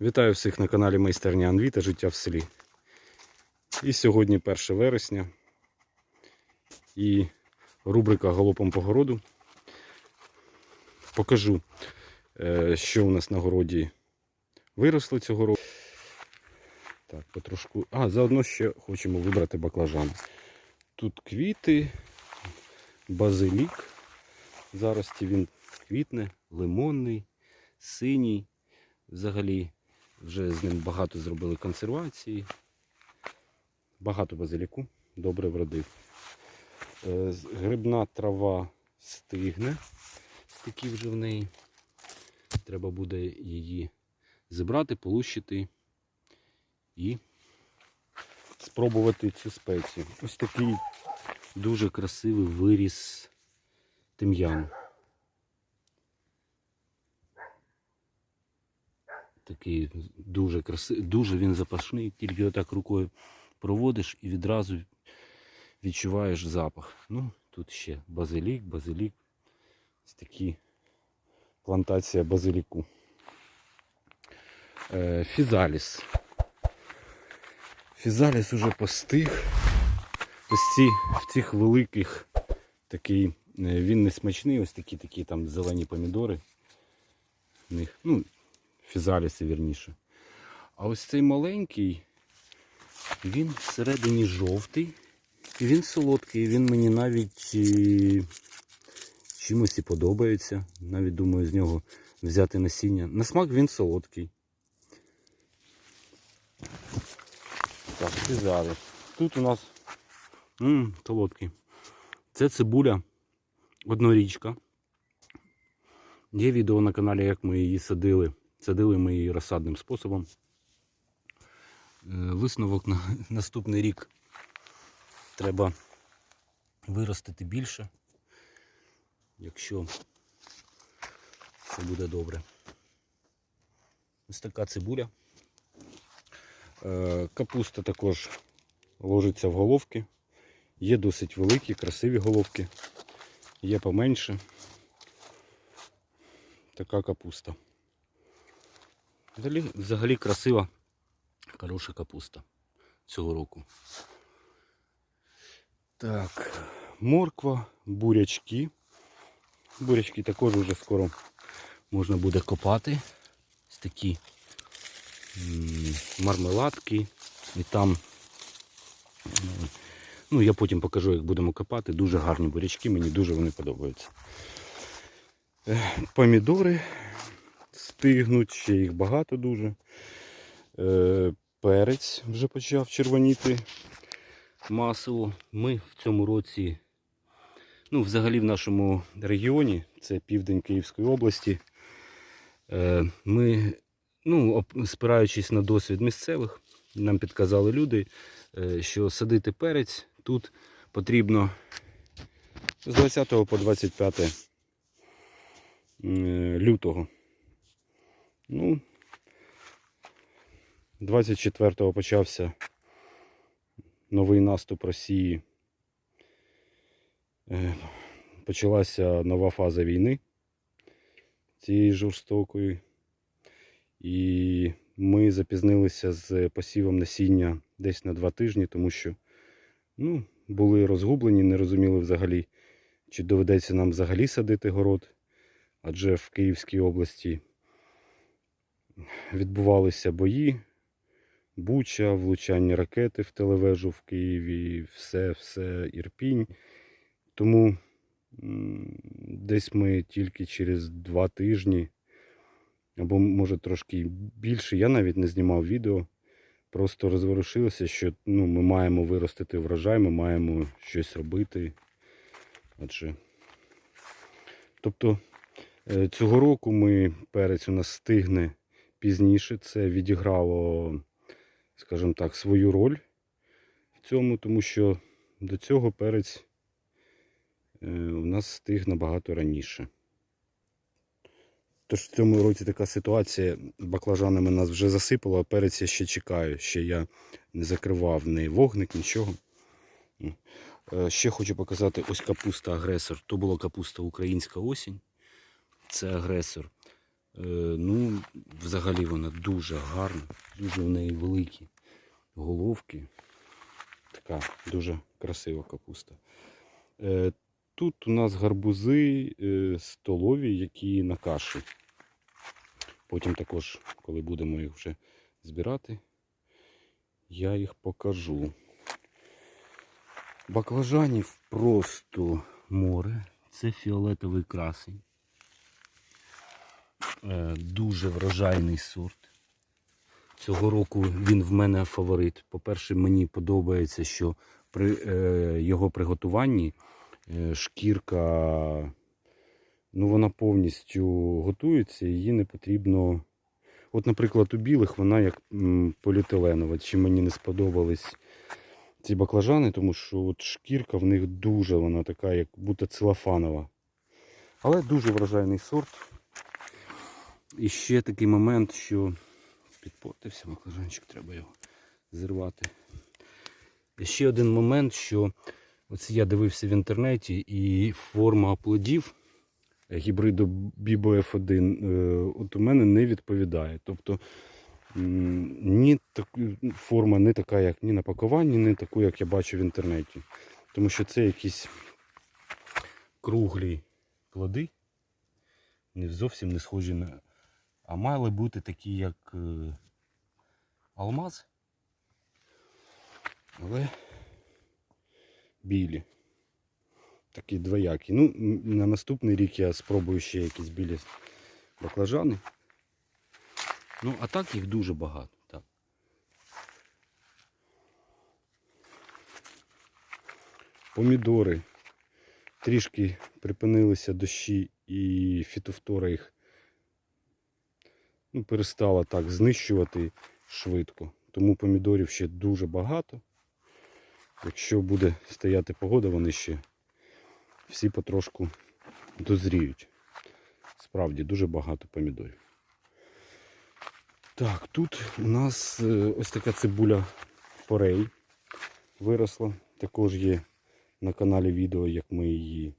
Вітаю всіх на каналі Майстерня Анві та Життя в селі. І сьогодні 1 вересня. І рубрика Голопом по городу. Покажу, е, що у нас на городі виросло цього року. Так, потрошку. А, заодно ще хочемо вибрати баклажан. Тут квіти, базилік. Зараз він квітне, лимонний, синій. Взагалі вже з ним багато зробили консервації. Багато базиліку, добре вродив. Е, Грибна трава стигне, такі вже в неї. Треба буде її зібрати, полущити і спробувати цю спецію. Ось такий дуже красивий виріс тим'яну. Такий дуже красивий, дуже він запашний, тільки отак рукою проводиш і відразу відчуваєш запах. Ну, тут ще базилік, базилік. Ось такі плантація базиліку. Е, фізаліс. Фізаліс уже постиг. Ось ці, в цих великих такий, е, він не смачний, ось такі такі там зелені помідори. В них, ну, фізаліси вірніше. А ось цей маленький, він всередині жовтий. І він солодкий, він мені навіть е, чимось і подобається. Навіть думаю з нього взяти насіння. На смак він солодкий. Так, фізаліс. Тут у нас м, солодкий. Це цибуля однорічка. Є відео на каналі, як ми її садили. Садили ми її розсадним способом. Е, Висновок на наступний рік треба виростити більше, якщо це буде добре. Ось така цибуля. Е, Капуста також ложиться в головки. Є досить великі, красиві головки, є поменше. Така капуста. Взагалі, взагалі красива, хороша капуста цього року. Так, морква, бурячки. Бурячки також вже скоро можна буде копати. Ось такі мармеладки. І там, ну я потім покажу, як будемо копати. Дуже гарні бурячки, мені дуже вони подобаються. Е, Помідори стигнуть, ще їх багато дуже. Е, Перець вже почав червоніти масово. Ми в цьому році, ну, взагалі в нашому регіоні, це південь Київської області, е, ми, ну, спираючись на досвід місцевих, нам підказали люди, е, що садити перець тут потрібно з 20 по 25 е, лютого. Ну, 24-го почався новий наступ Росії. Е, Почалася нова фаза війни цієї жорстокої. І ми запізнилися з посівом насіння десь на два тижні, тому що ну, були розгублені, не розуміли взагалі, чи доведеться нам взагалі садити город. Адже в Київській області відбувалися бої, Буча, влучання ракети в телевежу в Києві, все, все, Ірпінь. Тому десь ми тільки через два тижні, або може трошки більше, я навіть не знімав відео. Просто розворушилося, що ну, ми маємо виростити врожай, ми маємо щось робити. Адже. Тобто е, цього року ми перець у нас стигне пізніше. Це відіграло скажімо так, свою роль в цьому, тому що до цього перець е, у нас стиг набагато раніше. Тож в цьому році така ситуація, баклажанами нас вже засипало, а перець я ще чекаю. Ще я не закривав ні вогник, нічого. Е, Ще хочу показати ось капуста агресор. То була капуста українська осінь. Це агресор. Е, ну, взагалі вона дуже гарна, дуже в неї великі головки. Така дуже красива капуста. Е, тут у нас гарбузи е, столові, які на каші. Потім також, коли будемо їх вже збирати, я їх покажу. Баклажанів просто море. Це фіолетовий красень. Е, Дуже врожайний сорт. Цього року він в мене фаворит. По-перше, мені подобається, що при е, його приготуванні е, шкірка, ну вона повністю готується, її не потрібно. От, наприклад, у білих вона як поліетиленова. Чи мені не сподобались ці баклажани, тому що от шкірка в них дуже вона така, як будто целофанова. Але дуже врожайний сорт. І ще такий момент, що підпортився баклажанчик, треба його зірвати. І ще один момент, що оце я дивився в інтернеті, і форма плодів гібриду Bibo F1 е, от у мене не відповідає. Тобто ні так, форма не така, як ні на пакуванні, не таку, як я бачу в інтернеті. Тому що це якісь круглі плоди, не зовсім не схожі на. А мали бути такі, як е, алмаз. Але білі. Такі двоякі. Ну, на наступний рік я спробую ще якісь білі баклажани. Ну, а так їх дуже багато. Так. Помідори. Трішки припинилися дощі і фітофтора їх ну, перестала так знищувати швидко. Тому помідорів ще дуже багато. Якщо буде стояти погода, вони ще всі потрошку дозріють. Справді дуже багато помідорів. Так, тут у нас е, ось така цибуля порей виросла. Також є на каналі відео, як ми її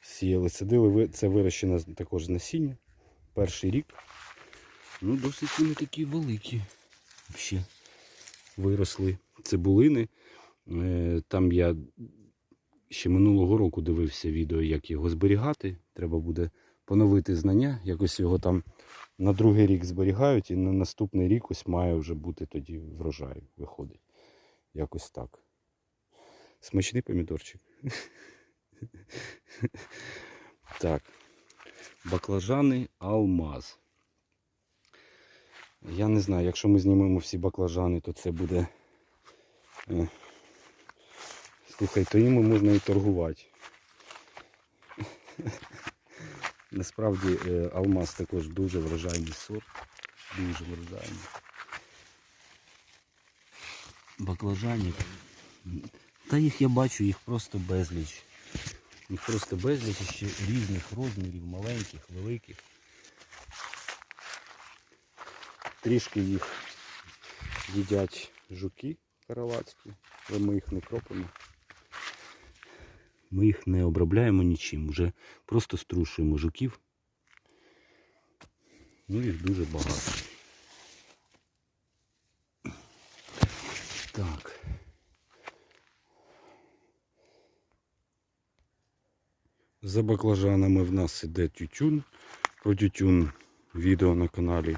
сіяли, садили. Це вирощено з- також з насіння. Перший рік. Ну, досить вони такі великі. Ще виросли цибулини. Е, Там я ще минулого року дивився відео, як його зберігати. Треба буде поновити знання. Якось його там на другий рік зберігають, і на наступний рік ось має вже бути тоді врожай. Виходить. Якось так. Смачний помідорчик. Так. Баклажани алмаз. Я не знаю, якщо ми знімемо всі баклажани, то це буде. е, Слухай, то їми можна і торгувати. Насправді е, алмаз також дуже врожайний сорт. Дуже врожайний. Баклажанів. Та їх я бачу, їх просто безліч. Їх просто безліч ще різних розмірів, маленьких, великих. Трішки їх їдять жуки каравацькі, але ми їх не кропимо. Ми їх не обробляємо нічим, вже просто струшуємо жуків. Ну їх дуже багато. Так. За баклажанами в нас іде тютюн. Про тютюн відео на каналі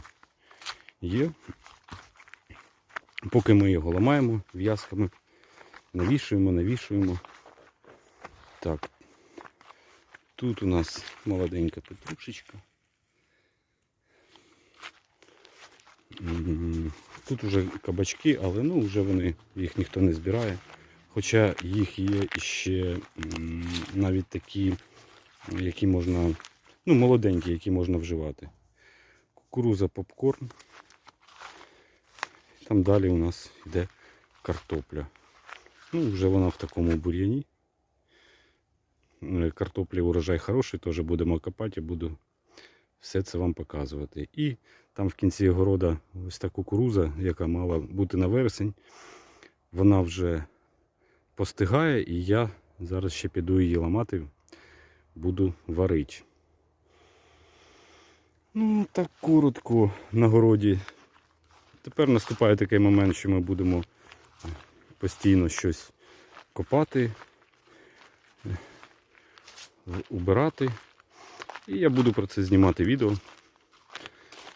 є. Поки ми його ламаємо в'язками, навішуємо, навішуємо. Так. Тут у нас молоденька петрушечка. Тут вже кабачки, але ну вже вони, їх ніхто не збирає. Хоча їх є ще навіть такі, які можна, ну, молоденькі, які можна вживати. Кукуруза попкорн. Там далі у нас йде картопля. Ну, вже вона в такому бур'яні. Е, Картоплі урожай хороший, теж будемо копати, буду все це вам показувати. І там в кінці города ось та кукуруза, яка мала бути на вересень, вона вже постигає, і я зараз ще піду її ламати, буду варити. Ну, так коротко на городі. Тепер наступає такий момент, що ми будемо постійно щось копати, убирати. І я буду про це знімати відео.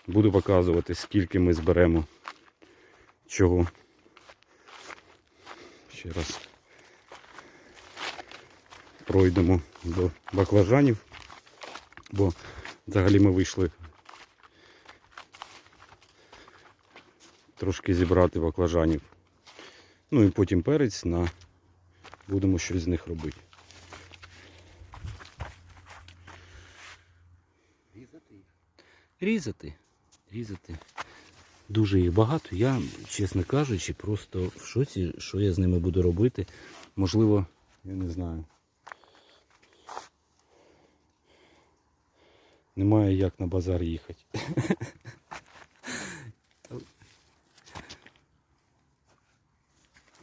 Буду показувати, скільки ми зберемо чого. Ще раз пройдемо до баклажанів, бо взагалі ми вийшли трошки зібрати баклажанів. Ну і потім перець на будемо щось з них робити. Різати. Різати. Різати. Дуже їх багато. Я, чесно кажучи, просто в шоці, що я з ними буду робити. Можливо, я не знаю. Немає як на базар їхати.